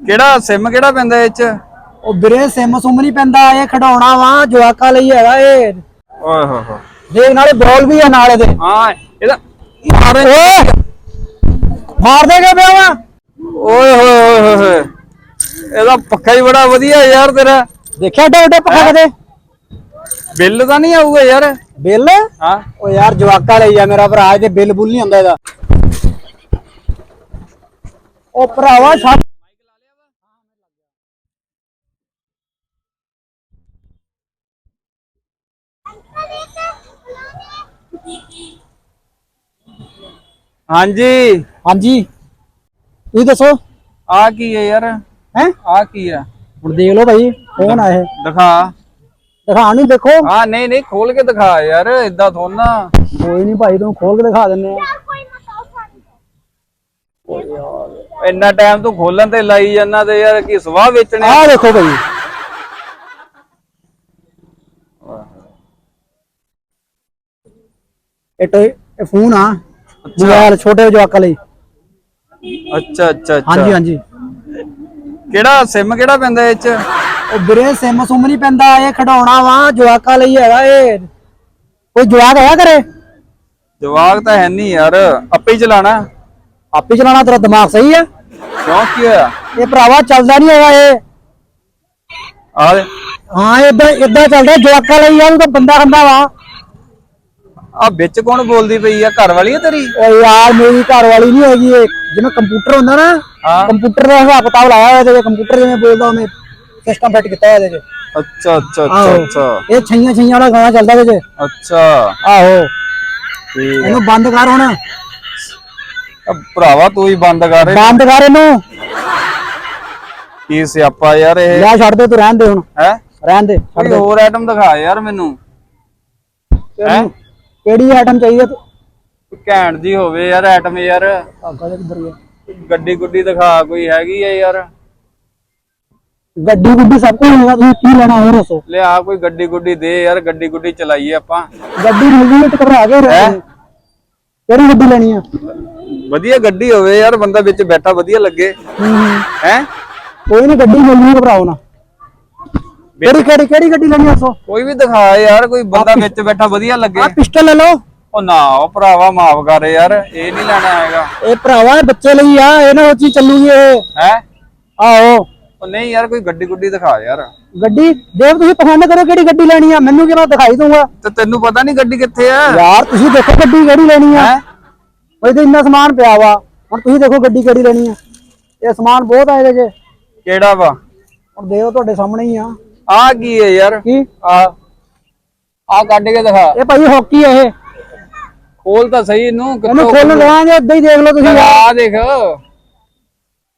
ਕਿਹੜਾ ਸਿਮ ਕਿਹੜਾ ਪੈਂਦਾ ਇਹ ਚ? ਉਹ ਵੀਰੇ ਸਿਮ ਸੁਮ ਨਹੀਂ ਪੈਂਦਾ ਇਹ ਖਡਾਉਣਾ ਵਾ ਜਵਾਕਾਂ ਲਈ ਹੈਗਾ ਇਹ। ਓਏ ਹੋ ਹੋ ਦੇਖ ਨਾਲੇ ਬੋਲ ਵੀ ਆ ਨਾਲ ਇਹਦੇ। ਹਾਂ ਇਹਦਾ ਓਏ! ਮਾਰ ਦੇਗੇ ਪਿਆ ਵਾ। ਓਏ ਹੋਏ ਹੋਏ ਹੋਏ ਹੋਏ। ਇਹਦਾ ਪੱਖਾ ਹੀ ਬੜਾ ਵਧੀਆ ਯਾਰ ਤੇਰਾ। ਦੇਖਿਆ ਡੇ ਡੇ ਪੱਖਾ ਕਦੇ ਬਿੱਲ ਤਾਂ ਨਹੀਂ ਆਊਗਾ ਯਾਰ। ਬਿੱਲ? ਹਾਂ। ਓ ਯਾਰ ਜਵਾਕਾਂ ਲਈ ਆ ਮੇਰਾ ਭਰਾ ਇਹਦੇ ਬਿੱਲ ਬੁੱਲ ਨਹੀਂ ਹੁੰਦਾ ਇਹਦਾ। ਉਹ ਭਰਾਵਾ ਛੱਡ। ਹਾਂਜੀ। ਹਾਂਜੀ। ਤੁਸੀਂ ਦੱਸੋ? ਆ ਕੀ ਹੈ ਯਾਰ? ਹੈ? ਆ ਕੀ ਆ? ਹੁਣ ਦੇਖ ਲਓ ਭਾਈ ਕੌਣ ਆ ਇਹ? ਦਿਖਾ। ਦਿਖਾ ਨਹੀਂ ਦੇਖੋ। ਹਾਂ ਨਹੀਂ ਨਹੀਂ ਖੋਲ ਕੇ ਦਿਖਾ ਯਾਰ ਇਦਾਂ ਥੋੜਾ ਕੋਈ ਨਹੀਂ ਭਾਈ ਤੁਹਾਨੂੰ ਖੋਲ ਕੇ ਦਿਖਾ ਦਿੰਨੇ ਆ। ਇੰਨਾ ਟਾਈਮ ਤੂੰ ਖੋਲਣ ਤੇ ਲਾਈ ਜਾਂਦਾ ਤੇ ਯਾਰ ਕੀ ਸਵਾਹ ਵੇਚਣੇ ਆਹ ਦੇਖੋ ਭਾਈ। ਇਹ ਟੋ ਇਹ ਫੋਨ ਆ। ਮੋਬਾਈਲ ਛੋਟੇ ਜਵਾਕਾਂ ਲਈ। ਅੱਛਾ ਅੱਛਾ ਅੱਛਾ। ਹਾਂਜੀ ਹਾਂਜੀ। ਕਿਹੜਾ ਸਿਮ ਕਿਹੜਾ ਪੈਂਦਾ ਇਹ ਚ? ਉਹ ਵੀਰੇ ਸਿਮ ਸੁਮ ਨਹੀਂ ਪੈਂਦਾ ਇਹ ਖਡਾਉਣਾ ਵਾ ਜਵਾਕਾਂ ਲਈ ਹੈਗਾ ਇਹ। ਕੋਈ ਜਵਾਕ ਹੈਗਾ ਘਰੇ? ਜਵਾਕ ਤਾਂ ਹੈ ਨਹੀਂ ਯਾਰ ਆਪੇ ਹੀ ਚਲਾਣਾ। ਆਪੇ ਚਲਾਉਣਾ ਤੇਰਾ ਦਿਮਾਗ ਸਹੀ ਆ? ਕਿਉਂ ਕੀ ਹੋਇਆ? ਇਹ ਭਰਾਵਾ ਚੱਲਦਾ ਨਹੀਂ ਹੈਗਾ ਇਹ। ਆ। ਹਾਂ ਇਦਾਂ ਇਦਾਂ ਚੱਲਦਾ ਜਵਾਕਾਂ ਲਈ ਉਹ ਤਾਂ ਬੰਦਾ ਖੰਦਾ ਵਾ। ਆ ਵਿੱਚ ਕੌਣ ਬੋਲਦੀ ਪਈ ਆ? ਘਰ ਵਾਲੀ ਆ ਤੇਰੀ? ਓ ਯਾਰ ਮੇਰੀ ਘਰ ਵਾਲੀ ਨਹੀਂ ਹੈਗੀ ਇਹ। ਜਿਵੇਂ ਕੰਪਿਊਟਰ ਹੁੰਦਾ ਨਾ ਹਾਂ। ਕੰਪਿਊਟਰ ਦਾ ਹਿਸਾਬ ਕਿਤਾਬ ਲਾਇਆ ਹੋਇਆ ਤੇ ਕੰਪਿਊਟਰ ਜਿਵੇਂ ਬੋਲਦਾ ਉਹਨੇ ਸਿਸਟਮ ਫਿੱਟ ਕੀਤਾ ਹੋਇਆ ਇਹਦੇ 'ਚ ਅੱਛਾ ਅੱਛਾ ਅੱਛਾ ਆਹੋ। ਅੱਛਾ। ਇਹ ਛਈਆਂ ਛਈਆਂ ਵਾਲਾ ਗਾਣਾ ਚੱਲਦਾ ਇਹਦੇ 'ਚ ਅੱਛਾ। ਆਹੋ। ਠੀਕ। ਇਹਨੂੰ ਬੰਦ ਕਰ ਹੁਣ। ਆ ਭਰਾਵਾ ਤੂੰ ਹੀ ਬੰਦ ਕਰ ਇਹ। ਬੰਦ ਕਰ ਇਹਨੂੰ। ਕੀ ਸਿਆਪਾ ਯਾਰ ਇਹ? ਲੈ ਛੱਡ ਦੇ ਤੂੰ ਰਹਿਣ ਦੇ ਹੁਣ। ਹੈ? ਰਹਿਣ ਦੇ ਛੱਡ ਕੋਈ ਦੇ। ਹੋਰ ਆਈਟਮ ਦਿਖਾ ਯਾਰ ਮੈਨੂੰ। ਤੈਨੂੰ ਕਿਹੜੀ ਆਈਟਮ ਚਾਹੀਦੀ ਤੂੰ? ਘੈਂਟ ਜੀ ਹੋਵੇ ਯਾਰ ਆਈਟਮ ਯਾਰ। ਅੱਗਾ ਦੇ ਕਿੱਧਰ ਗਿਆ ਗੱਡੀ ਗੁੱਡੀ ਦਿਖਾ ਕੋਈ ਹੈਗੀ ਆ ਯਾਰ। ਗੱਡੀ ਗੁੱਡੀ ਸਭ ਕੁਝ ਹੈਗਾ ਤੁਸੀਂ ਕੀ ਲੈਣਾ ਹੋਰ ਦੱਸੋ? ਲਿਆ ਕੋਈ ਗੱਡੀ ਗੁੱਡੀ ਦੇ ਯਾਰ ਗੱਡੀ ਗੁੱਡੀ ਚਲਾਈਏ ਆਪਾਂ। ਗੱਡੀ ਮਿਲਦੀ ਹੈ ਤੇ ਘਬਰਾ ਕੇ ਰਹਿ ਕਿਹੜੀ ਗੱਡੀ ਲੈਣੀ ਆ? ਵਧੀਆ ਗੱਡੀ ਹੋਵੇ ਯਾਰ ਬੰਦਾ ਵਿੱਚ ਬੈਠਾ ਵਧੀਆ ਲੱਗੇ। ਹੂੰ ਹੈ। ਕੋਈ ਨਹੀਂ ਗੱਡੀ ਮਿਲਣੀ ਘਬਰਾਓ ਨਾ। ਕਿਹੜੀ ਕਿਹੜੀ ਕਿਹੜੀ ਗੱਡੀ ਲੈਣੀ ਦੱਸੋ ਕੋਈ ਵੀ ਦਿਖਾ ਯਾਰ ਕੋਈ ਬੰਦਾ ਵਿੱਚ ਬੈਠਾ ਵਧੀਆ ਲੱਗੇ। ਆ ਪਿਸਟਲ ਲੈ ਲਓ। ਉਹ ਨਾ ਉਹ ਭਰਾਵਾ ਮਾਫ ਕਰ ਯਾਰ ਇਹ ਨਹੀਂ ਲੈਣਾ ਹੈਗਾ। ਇਹ ਭਰਾਵਾ ਇਹ ਬੱਚੇ ਲਈ ਆ ਇਹ ਨਾ ਉੱਚੀ ਚੱਲੂਗੀ ਇਹ। ਹੈ? ਆਹੋ। ਉਹ ਨਹੀਂ ਯਾਰ ਕੋਈ ਗੱਡੀ ਗੁੱਡੀ ਦਿਖਾ ਯਾਰ। ਗੱਡੀ? ਦੇਵ ਤੁਸੀਂ ਪਸੰਦ ਕਰੋ ਕਿਹੜੀ ਗੱਡੀ ਲੈਣੀ ਆ ਮੈਨੂੰ ਕਿਹੜਾ ਦਿਖਾਈ ਦੂੰਗਾ ਤੇ ਤੈਨੂੰ ਪਤਾ ਨਹੀਂ ਗੱਡੀ ਕਿੱਥੇ ਆ? ਯਾਰ ਤੁਸੀਂ ਦੇਖੋ ਗੱਡੀ ਕਿਹੜੀ ਲੈਣੀ ਆ। ਹੈ? ਉਹਦੇ ਤੇ ਇੰਨਾ ਸਮਾਨ ਪਿਆ ਵਾ। ਹੁਣ ਤੁਸੀਂ ਦੇਖੋ ਗੱਡੀ ਕਿਹੜੀ ਲੈਣੀ ਆ। ਇਹ ਸਮਾਨ ਬਹੁਤ ਆ ਇਹਦੇ 'ਚ। ਕਿਹੜਾ ਵਾ? ਹੁਣ ਦੇਖੋ ਤੁਹਾਡੇ ਸਾਹਮਣੇ ਹੀ ਆ। ਆ ਕੀ ਹੈ ਯਾਰ? ਕੀ? ਆ ਆ ਕੱਢ ਕੇ ਦਿਖਾ। ਇਹ ਭਾਈ ਹਾਕੀ ਆ ਇਹ। ਖੋਲ ਤਾਂ ਸਹੀ ਇਹਨੂੰ ਇਹਨੂੰ ਖੋਲ? ਲਵਾਂਗੇ ਏਦਾਂ ਹੀ ਦੇਖ ਲਓ ਤੁਸੀਂ। ਆ ਦੇਖ।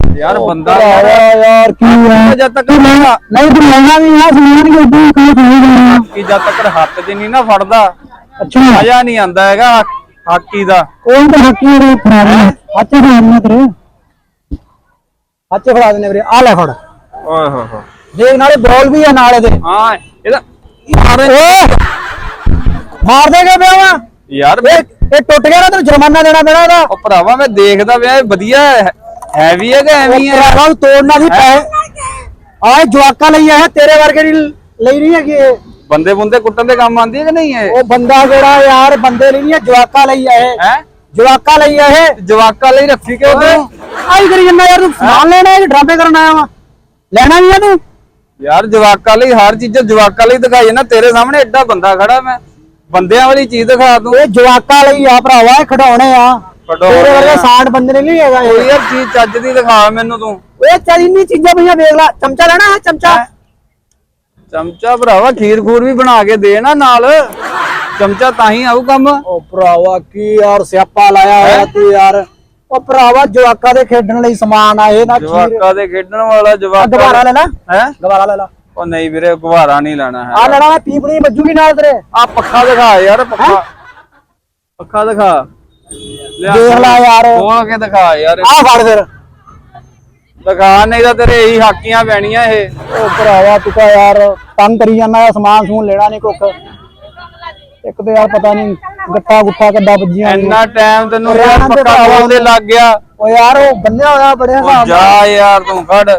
ਯਾਰ ਬੰਦਾ ਯਾਰ ਯਾਰ ਕੀ ਆ ਜਦ ਤੱਕ ਨਾ ਨਹੀਂ ਤੂੰ ਲੈਣਾ ਵੀ ਆ ਸਮਾਨ ਕਿ ਏਦਾਂ ਹੀ ਕੋਈ ਨਹੀਂ ਲੈਣਾ ਕਿ ਜਦ ਤੱਕ ਹੱਥ 'ਚ ਨਹੀਂ ਨਾ ਫੜਦਾ ਅੱਛਾ। ਮਜ਼ਾ ਨਹੀਂ ਆਂਦਾ ਹੈਗਾ ਹਾਕੀ ਦਾ। ਉਹ ਤਾਂ ਹਾਕੀ ਦੇ ਫੜਾ ਦੇ ਹੱਥ ਫੜਾ ਦੇ ਤੇਰੇ। ਹੱਥ ਫੜਾ ਦੇਣੇ ਵੀਰੇ। ਆ ਲੈ ਫੜ। ਓਏ ਹੋ ਹੋ ਦੇਖ ਨਾਲੇ ਬੋਲ ਵੀ ਆ ਨਾਲ ਇਹਦੇ। ਹਾਂ ਇਹਦਾ ਓਏ! ਮਾਰ ਦੇਗੇ ਪਿਆ ਵਾ ਯਾਰ ਇਹ ਇਹ ਟੁੱਟ ਗਿਆ ਨਾ ਤੈਨੂੰ ਜੁਰਮਾਨਾ ਦੇਣਾ ਪੈਣਾ ਇਹਦਾ ਉਹ ਭਰਾਵਾ ਮੈਂ ਦੇਖਦਾ ਪਿਆ ਇਹ ਵਧੀਆ ਹੈਵੀ ਹੈ ਕਿ ਐਵੇਂ ਹੈ ਭਰਾਵਾ ਨੂੰ ਤੋੜਨਾ ਨਹੀਂ ਪੈ ਆਏ ਜਵਾਕਾਂ ਲਈ ਆ ਤੇਰੇ ਵਰਗੇ ਦੀ ਲਈ ਨਹੀਂ ਹੈਗੀ ਇਹ। ਬੰਦੇ ਬੁੰਦੇ ਕੁੱਟਣ ਦੇ ਕੰਮ ਆਂਦੀ ਹੈ ਕਿ ਨਹੀਂ ਇਹ? ਉਹ ਬੰਦਾ ਜਿਹੜਾ ਯਾਰ ਬੰਦੇ ਲਈ ਨਹੀਂ ਹੈ ਜਵਾਕਾਂ ਲਈ ਆ ਇਹ। ਹੈ? ਜਵਾਕਾਂ ਲਈ ਇਹ। ਜਵਾਕਾਂ ਲਈ ਰੱਖੀ ਕਿਉਂ ਤੂੰ? ਆਈ ਕਰੀ ਜੰਨਾ ਯਾਰ ਤੂੰ ਸਮਾਨ ਲੈਣਾ ਹੈ ਡਰਾਮੇ ਕਰਨ ਆਇਆ ਵਾ। ਲੈਣਾ ਵੀ ਆ ਤੂੰ? ਯਾਰ ਜਵਾਕਾਂ ਲਈ ਹਰ ਚੀਜ਼ ਜਵਾਕਾਂ ਲਈ ਦਿਖਾਈ ਨਾ ਤੇਰੇ ਸਾਹਮਣੇ ਐਡਾ ਬੰਦਾ ਖੜਾ ਮੈਂ। ਬੰਦਿਆਂ ਵਾਲੀ ਚੀਜ਼ ਦਿਖਾ ਤੂੰ ਇਹ ਜਵਾਕਾਂ ਲਈ ਆ ਭਰਾਵਾ ਇਹ ਖਿਡੌਣੇ ਆ। ਖਿਡੌਣੇ ਤੇਰੇ ਵਰਗੇ ਆ। ਸਾਡ ਬੰਦੇ ਨੇ ਨਹੀਂ ਹੈਗਾ ਇਹ। ਕੋਈ ਯਾਰ ਚੀਜ਼ ਚੱਜ ਦੀ ਦਿਖਾ ਮੈਨੂੰ ਤੂੰ। ਓਏ ਚੱਲ ਇੰਨੀ ਚੀਜ਼ਾਂ ਪਈਆਂ ਵੇਖ ਲੈ। ਚਮਚਾ ਲੈਣਾ ਹੈ ਚਮਚਾ? ਚਮਚਾ ਭਰਾਵਾ ਖੀਰ ਖੂਰ ਵੀ ਬਣਾ ਕੇ ਦੇ ਨਾ ਨਾਲ। ਚਮਚਾ ਤਾਂ ਹੀ ਆਊ ਕੰਮ। ਓ ਭਰਾਵਾ ਕੀ ਯਾਰ ਸਿਆਪਾ ਲਾਇਆ ਹੋਇਆ ਤੂੰ ਯਾਰ। ਓ ਭਰਾਵਾ ਜਵਾਕਾਂ ਦੇ ਖੇਡਣ ਲਈ ਸਮਾਨ ਆ ਇਹ ਨਾ ਖੀਰ ਜਵਾਕਾਂ ਦੇ ਖੇਡਣ ਵਾਲਾ ਜਵਾਕ ਗਵਾਰਾ ਲੈ ਲੈ। ਹੈ? ਗਵਾਰਾ ਲੈ ਲੈ। ਉਹ ਨਹੀਂ ਵੀਰੇ ਗੁਬਾਰਾ ਨਹੀਂ ਲੈਣਾ ਹੈ ਆ ਲੈਣਾ ਮੈਂ ਪੀਪਣੀ ਵੱਜੂਗੀ ਨਾਲ ਤੇਰੇ। ਆ ਪੱਖਾ ਦਿਖਾ ਯਾਰ ਪੱਖਾ। ਪੱਖਾ ਦਿਖਾ। ਲਿਆ ਦੇਖ ਲੈ ਯਾਰ। ਖੋਲ ਕੇ ਦਿਖਾ ਯਾਰ। ਆ ਫੜ ਫਿਰ। ਦਿਖਾ ਨਹੀਂ ਤਾਂ ਤੇਰੇ ਇਹੀ ਹਾਕੀਆਂ ਪੈਣੀਆਂ ਇਹ। ਓ ਭਰਾਵਾ ਤੂੰ ਤਾਂ ਯਾਰ ਤੰਗ ਕਰੀ ਜਾਂਦਾ ਸਮਾਨ ਸਮੂਨ ਲੈਣਾ ਨਹੀਂ ਕੁੱਖ। ਇੱਕ ਤੇ ਯਾਰ ਪਤਾ ਨਹੀਂ ਗੱਟਾ ਗੁੱਠਾ ਕਿੱਦਾਂ ਵੱਜੀਆਂ। ਇੰਨਾ ਟਾਈਮ ਤੈਨੂੰ ਯਾਰ ਪੱਕਾ। ਬੋਲਦੇ ਲੱਗ ਗਿਆ। ਓ ਯਾਰ ਉਹ ਬੰਨਿਆ ਹੋਇਆ ਬੜੇ ਹਿਸਾਬ ਜਾ ਯਾਰ ਤੂੰ ਖੜ।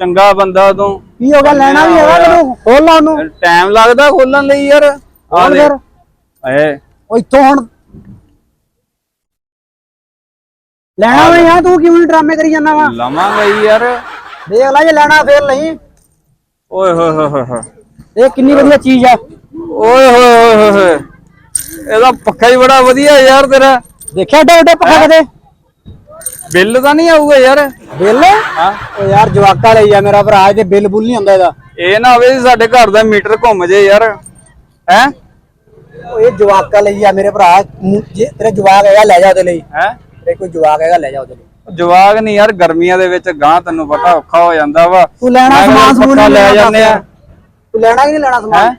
ਚੰਗਾ ਬੰਦਾ ਤੂੰ। ਕੀ ਹੋ ਗਿਆ? ਲੈਣਾ ਵੀ ਹੈਗਾ ਮੈਨੂੰ ਖੋਲ ਲਾ ਉਹਨੂੰ। ਟਾਈਮ ਲੱਗਦਾ ਖੋਲਣ ਲਈ ਯਾਰ। ਆ ਦੇ ਏ ਉਹ ਇੱਥੋਂ ਹੁਣ। ਲੈਣਾ ਵੇ ਯਾਰ ਤੂੰ ਕਿਉਂ ਡਰਾਮੇ ਕਰੀ ਜਾਂਦਾ ਵਾ? ਲਵਾਂਗਾ ਯਾਰ। ਦੇਖ ਲੈ ਜੇ ਲੈਣਾ ਫੇਰ ਨਹੀਂ। ਓਏ ਹੋਏ ਹੋਏ ਹੋਏ ਇਹ ਕਿੰਨੀ ਵਧੀਆ ਚੀਜ਼ ਆ। ਓਏ ਹੋਏ ਹੋਏ ਹੋਏ। ਇਹਦਾ ਪੱਖਾ ਹੀ ਬੜਾ ਵਧੀਆ ਯਾਰ ਤੇਰਾ। ਦੇਖਿਆ ਡੇ ਡੇ ਪੱਕਾ ਕਦੇ? ਬਿੱਲ ਤਾਂ ਨਹੀਂ ਆਊਗਾ ਯਾਰ। ਬਿੱਲ? ਹਾਂ। ਓ ਯਾਰ ਜਵਾਕਾ ਲਈ ਆ ਮੇਰਾ ਭਰਾ ਇਹਦੇ ਬਿੱਲ ਬੁੱਲ ਨਹੀਂ ਹੁੰਦਾ ਇਹਦਾ। ਇਹ ਨਾ ਹੋਵੇ ਸਾਡੇ ਘਰ ਦਾ ਮੀਟਰ ਘੁੰਮ ਜੇ ਯਾਰ। ਹੈ? ਓ ਇਹ ਜਵਾਕਾ ਲਈ ਆ ਮੇਰੇ ਭਰਾ ਮੂੰ- ਜੇ ਤੇਰੇ ਜਵਾਕ ਹੈਗਾ ਲੈ ਜਾ ਉਹਦੇ ਲਈ। ਹੈ? ਤੇਰੇ ਕੋਈ ਜਵਾਕ ਹੈਗਾ ਲੈ ਜਾ ਉਹਦੇ ਲਈ। ਜਵਾਗ ਨਹੀਂ ਯਾਰ ਗਰਮੀਆਂ ਦੇ ਵਿੱਚ ਗਾਂ ਤੈਨੂੰ ਪਤਾ ਔਖਾ ਹੋ ਜਾਂਦਾ ਵਾ। ਤੂੰ ਲੈਣਾ ਮੈਂ ਕਿਹਾ ਸਮਾਨ ਸਮੂਨ ਲੈ ਲੈਣਾ ਜਾਂਦੇ ਆ। ਤੂੰ ਲੈਣਾ ਕਿ ਨਹੀਂ ਲੈਣਾ ਸਮਾਨ?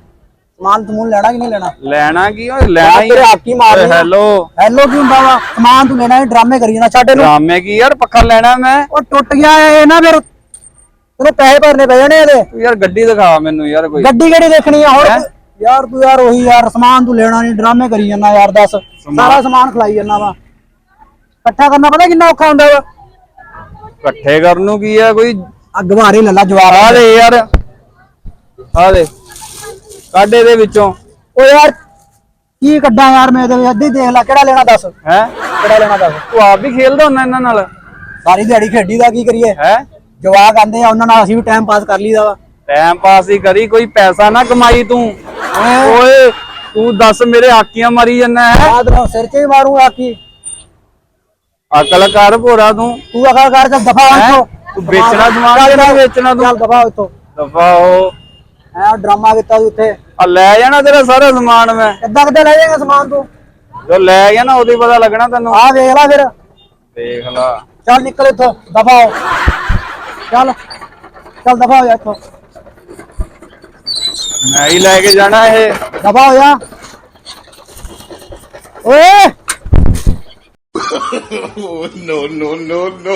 ਸਮਾਨ ਸਮੂਨ ਲੈਣਾ ਕਿ ਨਹੀਂ ਲੈਣਾ? ਲੈਣਾ ਕੀ ਓਏ ਲੈਣਾ ਹੀ ਤੇਰੇ ਹੱਥ ਹੀ ਮਾਰ ਰਹੀ ਆ। ਹੈਲੋ ਹੈਲੋ ਕੀ ਹੁੰਦਾ ਵਾ? ਸਮਾਨ ਤੂੰ ਲੈਣਾ ਹੈ ਡਰਾਮੇ ਕਰੀ ਜਾਂਦਾ ਛੱਡ ਇਹਨੂੰ। ਡਰਾਮੇ ਕੀ ਯਾਰ? ਪੱਖਾ ਲੈਣਾ ਮੈਂ। ਉਹ ਟੁੱਟ ਗਿਆ ਇਹ ਨਾ ਫਿਰ ਤੈਨੂੰ ਪੈਸੇ ਭਰਨੇ ਪੈ ਜਾਣੇ ਇਹਦੇ। ਤੂੰ ਯਾਰ ਗੱਡੀ ਦਿਖਾ ਮੈਨੂੰ ਯਾਰ ਕੋਈ। ਗੱਡੀ ਕਿਹੜੀ ਦੇਖਣੀ ਆ? ਹੁਣ ਯਾਰ ਤੂੰ ਯਾਰ ਉਹੀ ਯਾਰ ਸਮਾਨ ਤੂੰ ਲੈਣਾ ਨਹੀਂ ਡਰਾਮੇ ਕਰੀ ਜਾਂਦਾ ਯਾਰ ਦੱਸ। ਸਾਰਾ ਸਮਾਨ ਖਲਾਈ ਜਾਂਦਾ ਵਾ। ਇਕੱਠਾ ਕਰਨਾ ਪਤਾ ਕਿੰਨਾ ਔਖਾ ਹੁੰਦਾ ਵਾ? ਇਕੱਠੇ ਕਰਨ ਨੂੰ ਕੀ ਆ ਕੋਈ? ਆ ਗਵਾਰੇ ਲੱਲਾ ਜਵਾਰ ਆ ਦੇ ਯਾਰ। ਆ ਦੇ। ਕਾਡੇ ਦੇ ਵਿੱਚੋਂ। ਓ ਯਾਰ ਕੀ ਕੱਢਾਂ ਯਾਰ ਮੈਂ ਤੇ ਅੱਧੀ ਦੇਖ ਲੈ ਕਿਹੜਾ ਲੈਣਾ ਦੱਸ? ਹੈ? ਕਿਹੜਾ ਲੈਣਾ ਦੱਸ? ਤੂੰ ਆਪ ਵੀ ਖੇਲਦਾ ਹੁੰਦਾ ਇਹਨਾਂ ਨਾਲ। ਸਾਰੀ ਦਿਹਾੜੀ ਖੇਡੀ ਦਾ ਕੀ ਕਰੀਏ? ਹੈ? ਜਵਾਕ ਆਂਦੇ ਆ ਉਹਨਾਂ ਨਾਲ ਅਸੀਂ ਵੀ ਟਾਈਮ ਪਾਸ ਕਰ ਲਈਦਾ ਵਾ। ਟਾਈਮ ਪਾਸ ਹੀ ਕਰੀ ਕੋਈ ਪੈਸਾ ਨਾ ਕਮਾਈ ਤੂੰ। ਓਏ ਤੂੰ ਦੱਸ ਮੇਰੇ ਆਕੀਆਂ ਮਾਰੀ ਜੰਨਾ ਹੈ? ਬਾਅਦ ਨੂੰ ਸਿਰ 'ਚ ਹੀ ਮਾਰੂੰਗਾ ਕੀ ਅਕਲ ਕਰ ਭੋਰਾ ਤੂੰ। ਤੂੰ ਅਕਲ ਕਰ ਚੱਲ ਦਫਾ? ਇੱਥੋਂ। ਤੂੰ ਵੇਚਣਾ ਨਹੀਂ ਵੇਚਣਾ ਤੂੰ? ਚੱਲ ਦਫਾ ਇੱਥੋਂ। ਦਫਾ ਹੋ। ਐ ਡਰਾਮਾ ਕੀਤਾ ਤੂੰ ਇੱਥੇ ਆ ਲੈ ਜਾਣਾ ਤੇਰਾ ਸਾਰਾ ਸਮਾਨ ਮੈਂ। ਕਿੱਦਾਂ ਕਿੱਦਾਂ ਲੈ ਜਾਏਗਾ ਸਮਾਨ ਤੂੰ? ਜੋ ਲੈ ਗਿਆ ਨਾ ਉਹਦੀ ਪਤਾ ਲੱਗਣਾ ਤੈਨੂੰ। ਆ ਵੇਖ ਲੈ ਫਿਰ। ਦੇਖ ਲਾ। ਚੱਲ ਨਿਕਲ ਇੱਥੋਂ ਦਫਾ ਹੋ। ਚੱਲ ਚੱਲ ਦਫਾ ਹੋ ਜਾ ਇੱਥੋਂ। ਮੈਂ ਹੀ ਲੈ ਕੇ ਜਾਣਾ ਇਹ। ਦਫਾ ਹੋ ਜਾ। ਓਏ! Oh, no, no, no, no.